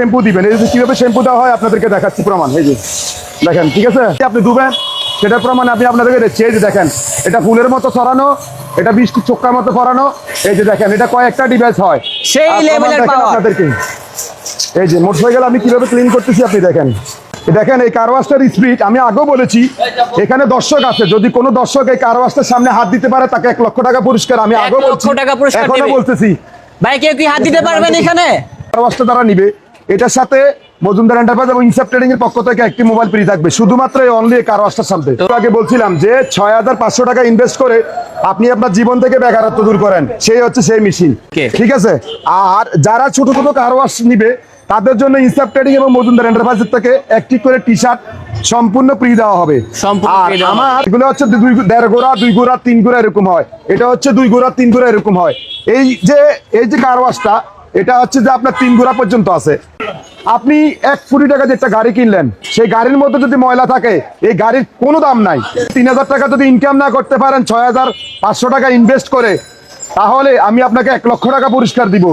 Shampoo দিবেন। এই যে কীভাবে শ্যাম্পু দেওয়া হয় আপনাদেরকে দেখাচ্ছি প্রমাণ। এই যে দেখেন ঠিক আছে? আপনি দুবেন সেটার প্রমাণ আমি আপনাদেরকে দিচ্ছি। এই যে দেখেন এটা ফুলের মতো ছড়ানো এটা বৃষ্টি চোক্কার মতো পরানো এই যে দেখেন এটা কয়েকটা ডিভাইস হয়। সেই। আপনাদেরকে। এই যে মোটরসাইকেল আমি কীভাবে ক্লিন করতেছি আপনি দেখেন। দেখেন এই কারওয়াজটার স্পিড আমি আগেও বলেছি এখানে দর্শক আছে। যদি কোনো দর্শক এই কারওয়াজটার সামনে হাত দিতে পারে তাকে এক লক্ষ টাকা পুরস্কার আমি আগেও লক্ষ বলছি। টাকা পুরস্কার এখনও বলতেছি। ভাই কেউ কি হাত দিতে পারবেন এখানে? কারওয়াজটা তারা নিবে। এটার সাথে মজুমদার এন্টারপ্রাইজ এবং ইনসাপ ট্রেডিং এর পক্ষ থেকে একটি মোবাইল ফ্রি থাকবে। শুধুমাত্র এই অনলি কারওয়াজটার সামনে তো আগে বলছিলাম যে ছয় হাজার পাঁচশো টাকা ইনভেস্ট করে আপনি আপনার জীবন থেকে বেকারত্ব দূর করেন। সেই হচ্ছে সেই মেশিন ঠিক আছে? আর যারা ছোট ছোট কারওয়াজ নিবে তাদের জন্য ইনসাপ ট্রেডিং এবং মজুমদার এন্টারপ্রাইজের থেকে একটি করে টি শার্ট সম্পূর্ণ ফ্রি দেওয়া হবে। আর। আমার এগুলো হচ্ছে দুই দেড় গোড়া দুই গোড়া তিন গোড়া এরকম হয়। এটা হচ্ছে দুই গোড়া তিন গোড়া এরকম হয়। এই যে এই যে কারওয়াজটা এটা হচ্ছে যে আপনার তিন গোড়া পর্যন্ত আছে। আপনি এক কোটি টাকা যে একটা গাড়ি কিনলেন, সেই গাড়ির মধ্যে যদি ময়লা থাকে, এই গাড়ির কোনো দাম নাই। তিন হাজার টাকা যদি ইনকাম না করতে পারেন, ছয় হাজার পাঁচশো টাকা ইনভেস্ট করে, তাহলে আমি আপনাকে এক লক্ষ টাকা পুরস্কার দিব।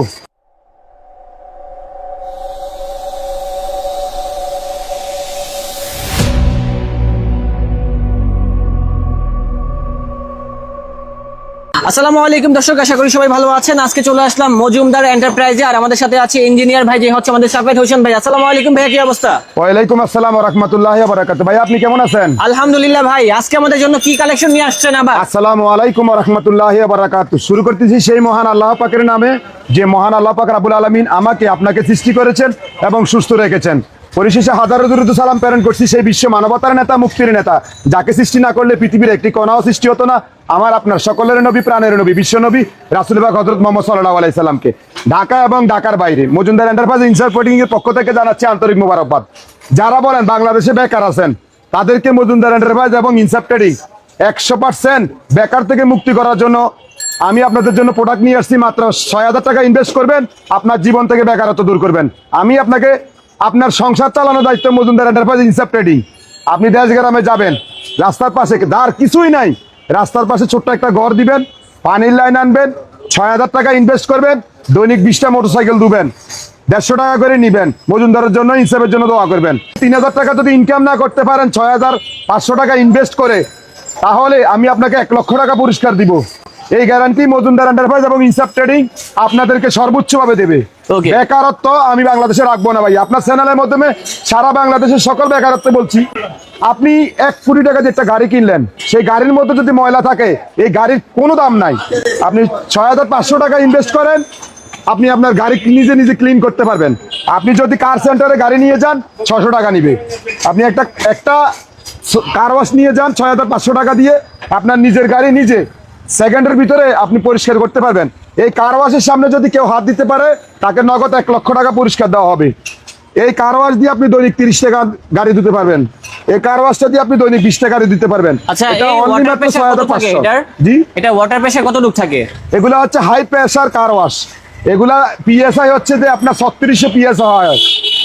আসসালামু আলাইকুম দর্শক আশা করি সবাই ভালো আছেন। আজকে চলে আসলাম মজুমদার এন্টারপ্রাইজে আর আমাদের সাথে আছে ইঞ্জিনিয়ার ভাই যে হচ্ছে আমাদের সাফেদ হোসেন ভাই। আসসালামু আলাইকুম ভাই কি অবস্থা? ওয়ালাইকুম আসসালাম রহমতুল্লাহ বারাকাত ভাই আপনি কেমন আছেন? আলহামদুলিল্লাহ ভাই আজকে আমাদের জন্য কি কালেকশন নিয়ে আসছেন আবার? আসসালামু আলাইকুম রহমতুল্লাহ বারাকাত শুরু করতেছি সেই মহান আল্লাহ পাকের নামে যে মহান আল্লাহ পাক রাবুল আলমিন আমাকে আপনাকে সৃষ্টি করেছেন এবং সুস্থ রেখেছেন। পরিশেষে হাজারো দূরত সালাম প্রেরণ করছি সেই বিশ্ব মানবতার নেতা, মুক্তির নেতা। যাকে সৃষ্টি না করলে পৃথিবীর একটি কণাও সৃষ্টি হতো না। আমার আপনার সকলের নবী, প্রাণের নবী, বিশ্ব নবী রাসুলবাগ হজরত মোহাম্মদ সাল্লাহ আলাইসাল্লামকে ঢাকা এবং ঢাকার বাইরে, মজুমদার এন্টারপ্রাইজ ইনসার্পোর্টিং এর পক্ষ থেকে জানাচ্ছি আন্তরিক মোবারকবাদ। যারা বলেন বাংলাদেশে বেকার আছেন, তাদেরকে মজুমদার এন্টারপ্রাইজ এবং ইনসাপ ট্রেডিং একশো পার্সেন্ট বেকার থেকে মুক্তি করার জন্য আমি আপনাদের জন্য প্রোডাক্ট নিয়ে আসছি। মাত্র ছয় হাজার টাকা ইনভেস্ট করবেন, আপনার জীবন থেকে বেকারত্ব দূর করবেন। আমি আপনাকে আপনার সংসার চালানোর দায়িত্ব মজুমদার এন্টারপ্রাইজ ইনসাপ ট্রেডিং আপনি দেশ গ্রামে যাবেন, রাস্তার পাশে দাঁড় কিছুই নাই। রাস্তার পাশে ছোট্ট একটা ঘর দিবেন, পানির লাইন আনবেন, ছয় হাজার টাকা ইনভেস্ট করবেন, দৈনিক বিশটা মোটরসাইকেল দুবেন। দেড়শো টাকা করে নিবেন, মজুমদারের জন্য, হিসাবের জন্য দোয়া করবেন। তিন হাজার টাকা যদি ইনকাম না করতে পারেন, ছয় হাজার পাঁচশো টাকা ইনভেস্ট করে, তাহলে আমি আপনাকে এক লক্ষ টাকা পুরস্কার দিব। এই গ্যারান্টি মজুমদার এন্টারপ্রাইজ এবং ইনসাপ ট্রেডিং আপনাদেরকে সর্বোচ্চভাবে দেবে। Okay. বেকারত্ব আমি বাংলাদেশে রাখব না ভাই। আপনার চ্যানেলের মাধ্যমে সারা বাংলাদেশের সকল বেকারত্ব বলছি। আপনি এক কোটি টাকা যে একটা গাড়ি কিনলেন সেই গাড়ির মধ্যে যদি ময়লা থাকে এই গাড়ির কোনো দাম নাই। আপনি ছয় হাজার পাঁচশো টাকা ইনভেস্ট করেন আপনি আপনার গাড়ি নিজে নিজে ক্লিন করতে পারবেন। আপনি যদি কার সেন্টারে গাড়ি নিয়ে যান ছশো টাকা নিবে। আপনি একটা একটা কার ওয়াশ নিয়ে যান ছয় হাজার পাঁচশো টাকা দিয়ে আপনার নিজের গাড়ি নিজে সেকেন্ডের ভিতরে আপনি পরিষ্কার করতে পারবেন। এই কার ওয়াশের সামনে যদি কেউ হাত দিতে পারে তাকে নগদ এক লক্ষ টাকা পুরস্কার দেওয়া হবে। এই কার ওয়াশ দিয়ে আপনি দৈনিক তিরিশ টাকা গাড়ি দিতে পারবেন। এই কার ওয়াশটা দিয়ে আপনি দৈনিক বিশ টাকা গাড়ি দিতে পারবেন। আচ্ছা এটা এই ওয়াটার মাত্র কত 6,500 থাকে এটার? জি? এটা ওয়াটার প্রেসার কতটুকু থাকে? এগুলা হচ্ছে হাই প্রেসার কার ওয়াশ এগুলা পিএসআই হচ্ছে যে আপনার ছত্রিশশো পিএস হয়।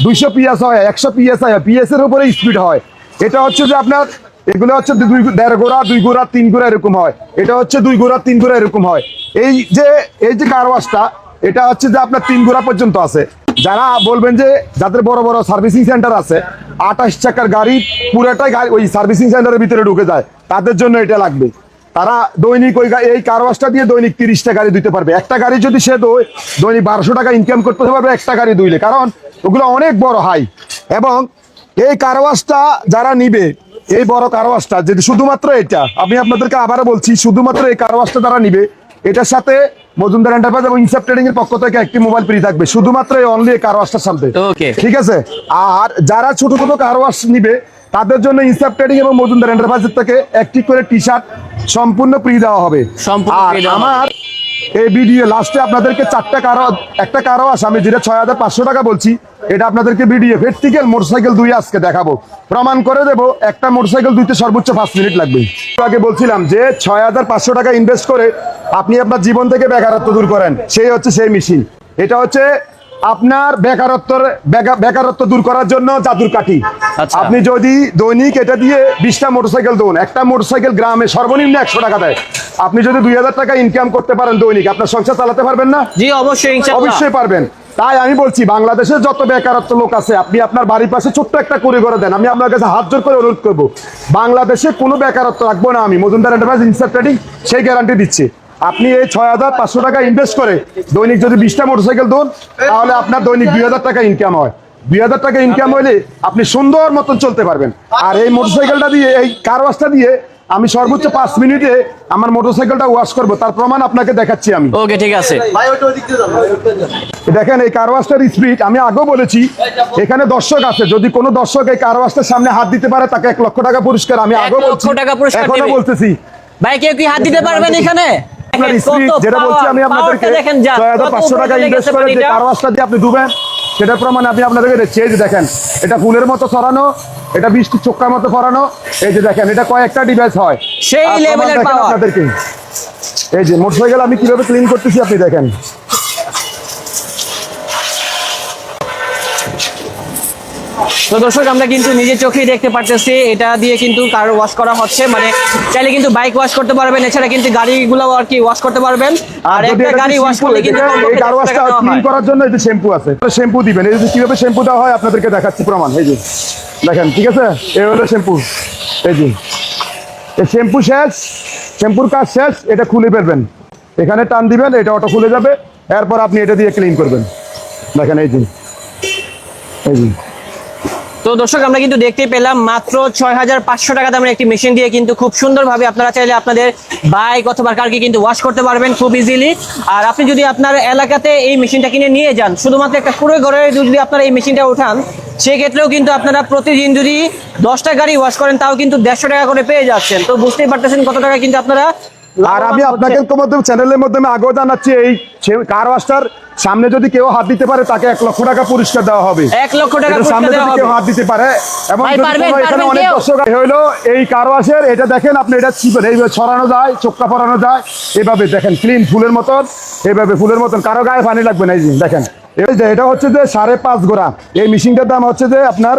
দুইশো পিএস হয় একশো পিএসআই হয়। পিএস এর উপরে স্পিড হয়। এটা হচ্ছে যে আপনার এগুলো হচ্ছে দুই দেড় গোড়া, দুই গোড়া, তিন গোড়া এরকম হয়। এটা হচ্ছে দুই গোড়া, তিন গোড়া এরকম হয়। এই যে এই যে কার ওয়াশটা এটা হচ্ছে যে আপনার তিন গোড়া পর্যন্ত আছে। যারা বলবেন যে, যাদের বড় বড় সার্ভিসিং সেন্টার আছে, আঠাশ চাকার গাড়ি পুরোটাই গাড়ি ওই সার্ভিসিং সেন্টারের ভিতরে ঢুকে যায়। তাদের জন্য এটা লাগবে। তারা দৈনিক ওই এই কারওয়াজটা দিয়ে দৈনিক তিরিশটা গাড়ি দিতে পারবে। একটা গাড়ি যদি সে দই- দৈনিক বারোশো টাকা ইনকাম করতে পারবে একটা গাড়ি দুইলে। কারণ ওগুলো অনেক বড় হাই এবং এই কারওয়াজটা যারা নিবে এই বড় কারওয়াজটা যদি শুধুমাত্র এটা আমি আপনাদেরকে আবারও বলছি শুধুমাত্র এই কারওয়াজটা তারা নিবে এটার সাথে মজুমদার এন্টারপ্রাইজ এবং ইনসাপ ট্রেডিং এর পক্ষ থেকে একটি মোবাইল ফ্রি থাকবে শুধুমাত্র এই অনলি এই কারওয়াজটার সামনে ঠিক আছে? আর যারা ছোট ছোট কারওয়াশ নিবে তাদের জন্য ইনসাপ ট্রেডিং এবং মজুমদার এন্টারপ্রাইজের থেকে একটি করে টি শার্ট সম্পূর্ণ ফ্রি দেওয়া হবে। আর। আমার এই ভিডিও লাস্টে আপনাদেরকে চারটা কারও একটা কারও আস আমি যেটা ছয় হাজার পাঁচশো টাকা বলছি এটা আপনাদেরকে ভিডিও ভের্টিক্যাল মোটরসাইকেল দুই আজকে দেখাবো। প্রমাণ করে দেবো একটা মোটরসাইকেল দুইতে সর্বোচ্চ পাঁচ মিনিট লাগবে। আগে বলছিলাম যে ছয় হাজার পাঁচশো টাকা ইনভেস্ট করে আপনি আপনার জীবন থেকে বেকারত্ব দূর করেন সেই হচ্ছে সেই মেশিন এটা হচ্ছে আপনার বেকারত্বর বেকারত্ব দূর করার জন্য জাদুর কাঠি। আচ্ছা। আপনি যদি দৈনিক এটা দিয়ে বিশটা মোটরসাইকেল দেন একটা মোটরসাইকেল গ্রামে সর্বনিম্ন একশো টাকা দেয়। আপনি যদি দুই হাজার টাকা ইনকাম করতে পারেন দৈনিক আপনার সংসার চালাতে পারবেন না? জি অবশ্যই অবশ্যই পারবেন। তাই আমি বলছি বাংলাদেশের যত বেকারত্ব লোক আছে আপনি আপনার বাড়ির পাশে ছোট্ট একটা করে করে দেন। আমি আপনার কাছে হাত জোর করে অনুরোধ করব বাংলাদেশে কোনো বেকারত্ব রাখব না আমি। মজুমদার এন্টারপ্রাইজ ইনসার ট্রেডিং সেই গ্যারান্টি দিচ্ছি। আপনি এই ছয় হাজার পাঁচশো টাকা ইনভেস্ট করে দৈনিক যদি বিশটা মোটরসাইকেল দেন তাহলে আপনার দৈনিক দুই হাজার টাকা ইনকাম হয়। দুই হাজার টাকা ইনকাম হইলে আপনি সুন্দর মতন চলতে পারবেন। আর এই মোটরসাইকেলটা দিয়ে এই কার ওয়াশটা দিয়ে আমি সর্বোচ্চ পাঁচ মিনিটে আমার মোটরসাইকেলটা ওয়াশ করব। তার প্রমাণ আপনাকে দেখাচ্ছি আমি। ওকে ঠিক আছে। দেখেন এই কারওয়াজটার স্পিড আমি আগেও বলেছি এখানে দর্শক আছে। যদি কোনো দর্শক এই কারওয়াজটার সামনে হাত দিতে পারে তাকে এক লক্ষ টাকা পুরস্কার আমি আগেও লক্ষ বলছি টাকা পুরস্কার এখনও বলতেছি। ভাই কেউ কি হাত দিতে পারবেন এখানে? আপনার স্ত্রী যেটা বলছি আমি আপনাদেরকে ছয় হাজার পাঁচশো টাকা ইনভেস্ট করে যে কারওয়াশটা দিয়ে আপনি ডুবেন সেটার প্রমাণে আপনি আপনাদেরকে চেঞ্জ দেখেন এটা ফুলের মতো ছড়ানো এটা বৃষ্টি চোখকার মতো ফরানো এই যে দেখেন এটা কয়েকটা ডিভাইস হয়। সেই লেভেলের power। আপনাদেরকে। এই যে মোটরসাইকেল আমি কীভাবে ক্লিন করতেছি আপনি দেখেন। তো দর্শক আমরা কিন্তু নিজের চোখেই দেখতে পারতেছি। এটা দিয়ে কিন্তু কার ওয়াশ করা হচ্ছে? মানে চাইলে কিন্তু বাইক ওয়াশ করতে পারবেন এছাড়া কিন্তু গাড়িগুলো আর কি ওয়াশ করতে পারবেন। আর একটা গাড়ি ওয়াশ করলে কিন্তু এই কার ওয়াশটা ক্লিন করার জন্য এই যে শ্যাম্পু আছে। তো শ্যাম্পু দিবেন। এই যে কীভাবে শ্যাম্পু দেওয়া হয় আপনাদেরকে দেখাচ্ছি প্রমাণ। এই যে দেখেন ঠিক আছে? এই হলো শ্যাম্পু এই যে এই শ্যাম্পু শেষ শ্যাম্পুর কাজ শেষ এটা খুলে ফেলবেন। এখানে টান দিবেন এটা অটো খুলে যাবে। এরপর আপনি এটা দিয়ে ক্লিন করবেন। দেখেন এই যে এই যে। তো দর্শক আমরা কিন্তু দেখতে পেলাম মাত্র ছয় হাজার পাঁচশো টাকা দামের একটি মেশিন দিয়ে কিন্তু খুব সুন্দরভাবে আপনারা চাইলে আপনাদের বাইক অথবা কারকে কিন্তু ওয়াশ করতে পারবেন খুব ইজিলি আর আপনি যদি আপনার এলাকাতে এই মেশিনটা কিনে নিয়ে যান শুধুমাত্র একটা পুরো ঘরে যদি আপনারা এই মেশিনটা উঠান সেক্ষেত্রেও কিন্তু আপনারা প্রতিদিন যদি দশটা গাড়ি ওয়াশ করেন তাও কিন্তু দেড়শো টাকা করে পেয়ে যাচ্ছেন। তো বুঝতেই পারতেছেন কত টাকা কিন্তু আপনারা আর আমি আপনাকে চ্যানেলের মাধ্যমে আগেও জানাচ্ছি এই কার ওয়াশটার সামনে যদি কেউ হাত দিতে পারে তাকে এক লক্ষ টাকা পুরস্কার দেওয়া হবে। এক লক্ষ টাকা সামনে যদি কেউ হাত দিতে পারে এবং এখানে অনেক দর্শক এই হইল এই কারওয়াশের এটা দেখেন আপনি এটা চিপেন এইভাবে ছড়ানো যায় চোখটা পরানো যায় এভাবে দেখেন ক্লিন ফুলের মতন এইভাবে ফুলের মতন কারও গায়ে পানি লাগবে না এই দেখেন। এটা হচ্ছে যে সাড়ে পাঁচ গোড়া। এই মেশিনটার দাম হচ্ছে যে আপনার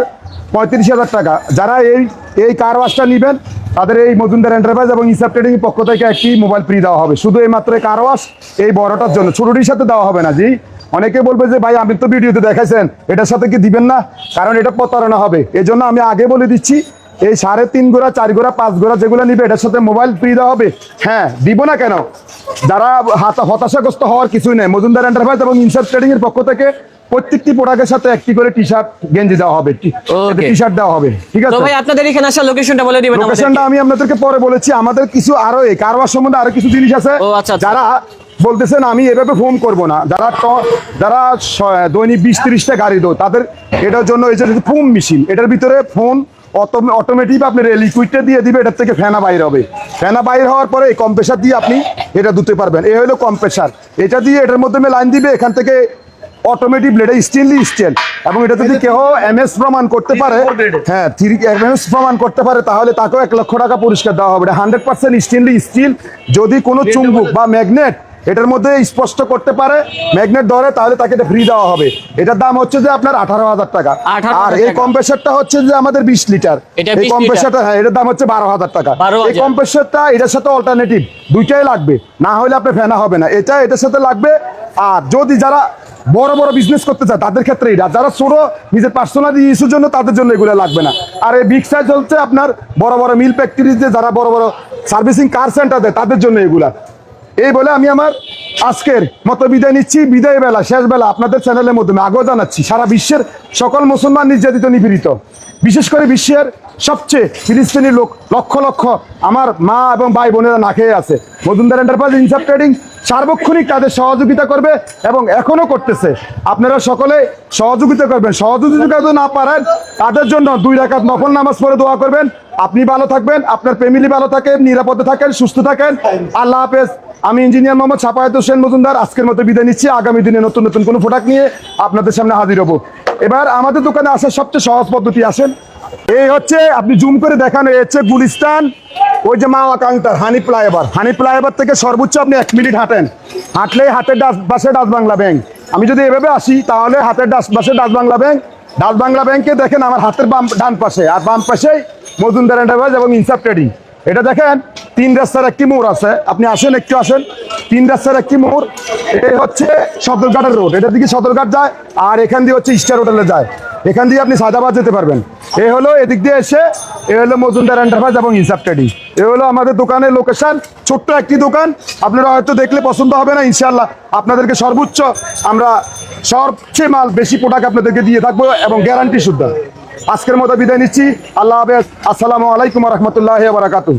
পঁয়ত্রিশ হাজার টাকা। যারা এই এই কার ওয়াশটা নেবেন তাদের এই মজুমদার এন্টারপ্রাইজ এবং ইসাব ট্রেডিং পক্ষ থেকে একটি মোবাইল ফ্রি দেওয়া হবে। শুধু এই মাত্র কার ওয়াশ এই বড়টার জন্য। ছোটটির সাথে দেওয়া হবে না জি। অনেকে বলবে যে, ভাই, আপনি তো ভিডিওতে দেখাইছেন। এটার সাথে কি দিবেন না? কারণ এটা প্রতারণা হবে। এই জন্য আমি আগে বলে দিচ্ছি, এই সাড়ে তিন গোড়া, চার গোড়া, পাঁচ গোড়া যেগুলো নিবে, এটার সাথে মোবাইল ফ্রি দেওয়া হবে। হ্যাঁ দিব না কেন? যারা হাত হতাশাগ্রস্ত হওয়ার কিছুই নেই। মজুমদার এন্টারপ্রাইজ এবং ইনসার্ট ট্রেডিং এর পক্ষ থেকে প্রত্যেকটি প্রোডাক্টের সাথে একটি করে টি শার্ট গেঞ্জি দেওয়া হবে। টি শার্ট দেওয়া হবে ঠিক আছে? ভাই আপনাদের এখানে আসার লোকেশনটা বলে দিবেন লোকেশনটা আমি আপনাদেরকে পরে বলেছি আমাদের কিছু আরও এই কারবার সম্বন্ধে আরও কিছু জিনিস আছে। আচ্ছা, আচ্ছা। যারা বলতেছেন আমি এভাবে ফোন করব না। যারা যারা দৈনিক বিশ তিরিশটা গাড়ি দো তাদের এটার জন্য এই যে ফোন মেশিন এটার ভিতরে ফোন অটোমেটিক আপনি লিকুইডটা দিয়ে দিবে এটার থেকে ফেনা বাইর হবে। ফেনা বাইর হওয়ার পরে এই কম্প্রেসার দিয়ে আপনি এটা ধুতে পারবেন। এই হলো কম্প্রেসার এটা দিয়ে এটার মধ্যে লাইন দিবে এখান থেকে অটোমেটিক এটা স্টিললি স্টিল এবং এটা যদি কেউ এমএস প্রমাণ করতে পারে হ্যাঁ থ্রি এমএস প্রমাণ করতে পারে তাহলে তাকেও এক লক্ষ টাকা পুরস্কার দেওয়া হবে। এটা হান্ড্রেড পার্সেন্ট স্টিললি স্টিল যদি কোনো চুম্বক বা ম্যাগনেট এটার মধ্যে স্পষ্ট করতে পারে ম্যাগনেট ধরে তাহলে তাকে এটা ফ্রি দেওয়া হবে। এটার দাম হচ্ছে যে আপনার আঠারো হাজার টাকা। আর এই। কম্প্রেসারটা হচ্ছে যে আমাদের বিশ লিটার। এই 20 কম্প্রেসারটা হ্যাঁ এটার দাম হচ্ছে বারো হাজার টাকা। 12,000 এই কম্প্রেসারটা এটার সাথে অল্টারনেটিভ দুইটাই লাগবে। না হলে আপনি ফেনা হবে না। এটা এটার সাথে লাগবে। আর যদি যারা বড় বড় বিজনেস করতে চায়, তাদের ক্ষেত্রে এটা। যারা ছোট, নিজের পার্সোনাল ইস্যুর জন্য তাদের জন্য এগুলো লাগবে না। আর এই বিগ সাইজ হচ্ছে আপনার বড় বড় মিল ফ্যাক্টরিতে যারা বড় বড় সার্ভিসিং কার সেন্টার দেয় তাদের জন্য এগুলা। এই বলে আমি আমার আজকের মতো বিদায় নিচ্ছি। বিদায় বেলা, শেষ বেলা আপনাদের চ্যানেলের মাধ্যমে আগেও জানাচ্ছি, সারা বিশ্বের সকল মুসলমান নির্যাতিত, নিপীড়িত। বিশেষ করে বিশ্বের সবচেয়ে ফিলিস্তিনি লোক, লক্ষ লক্ষ আমার মা এবং ভাই বোনেরা না খেয়ে আছে। মজুমদার এন্টারপ্রাইজ ইনসাপ ট্রেডিং সার্বক্ষণিক তাদের সহযোগিতা করবে এবং এখনও করতেছে। আপনারা সকলে সহযোগিতা করবেন। সহযোগিতা না পারেন তাদের জন্য দুই রাকাত নফল নামাজ পড়ে দোয়া করবেন। আপনি ভালো থাকবেন, আপনার ফ্যামিলি ভালো থাকেন নিরাপদে থাকেন, সুস্থ থাকেন। আল্লাহ হাফেজ। আমি ইঞ্জিনিয়ার মোহাম্মদ ছাপায়ত হোসেন মজুমদার। আজকের মতো বিদায় নিচ্ছি। আগামী দিনে নতুন নতুন কোনো প্রোডাক্ট নিয়ে আপনাদের সামনে হাজির হব। এবার আমাদের দোকানে আসার সবচেয়ে সহজ পদ্ধতি আসেন। এই হচ্ছে, আপনি জুম করে দেখান, এই হচ্ছে গুলিস্তান। ওই যে Mawa counter Hanif flyover. Hanif flyover থেকে সর্বোচ্চ আপনি এক মিনিট হাঁটেন। হাঁটলেই হাতের ডাস বাসে ডাস বাংলা ব্যাংক। আমি যদি এভাবে আসি, তাহলে হাতের ডাস বাসে Dutch Bangla bank. Dutch Bangla ব্যাংকে দেখেন আমার হাতের বাম, ডান পাশে। আর বাম পাশে মজুমদার এন্টারপ্রাইজ এবং ইনসাফ ট্রেডিং এটা দেখেন, তিন রাস্তার একটি মোড় আছে। আপনি আসেন, একটু আসেন। তিন রাস্তার একটি মোড় এই হচ্ছে সদরঘাটের রোড এটার দিকে সদরঘাট যায়, আর এখান দিয়ে হচ্ছে স্টার হোটেলে যায়। এখান দিয়ে আপনি সাদাবাদ যেতে পারবেন। এ হলো এদিক দিয়ে এসে, এ হলো মজুমদার এন্টারপ্রাইজ এবং ইনসাফ ট্রেডিং এ হলো আমাদের দোকানের লোকেশন ছোট্ট একটি দোকান। আপনারা হয়তো দেখলে পছন্দ হবে না ইনশাল্লাহ আপনাদেরকে সর্বোচ্চ আমরা সবচেয়ে মাল বেশি প্রোডাক্ট আপনাদেরকে দিয়ে থাকব এবং গ্যারান্টি শুদ্ধ আজকের মতো বিদায় নিচ্ছি। আল্লাহ হাফেজ। আসসালামু আলাইকুম রহমতুল্লাহ বারাকাতু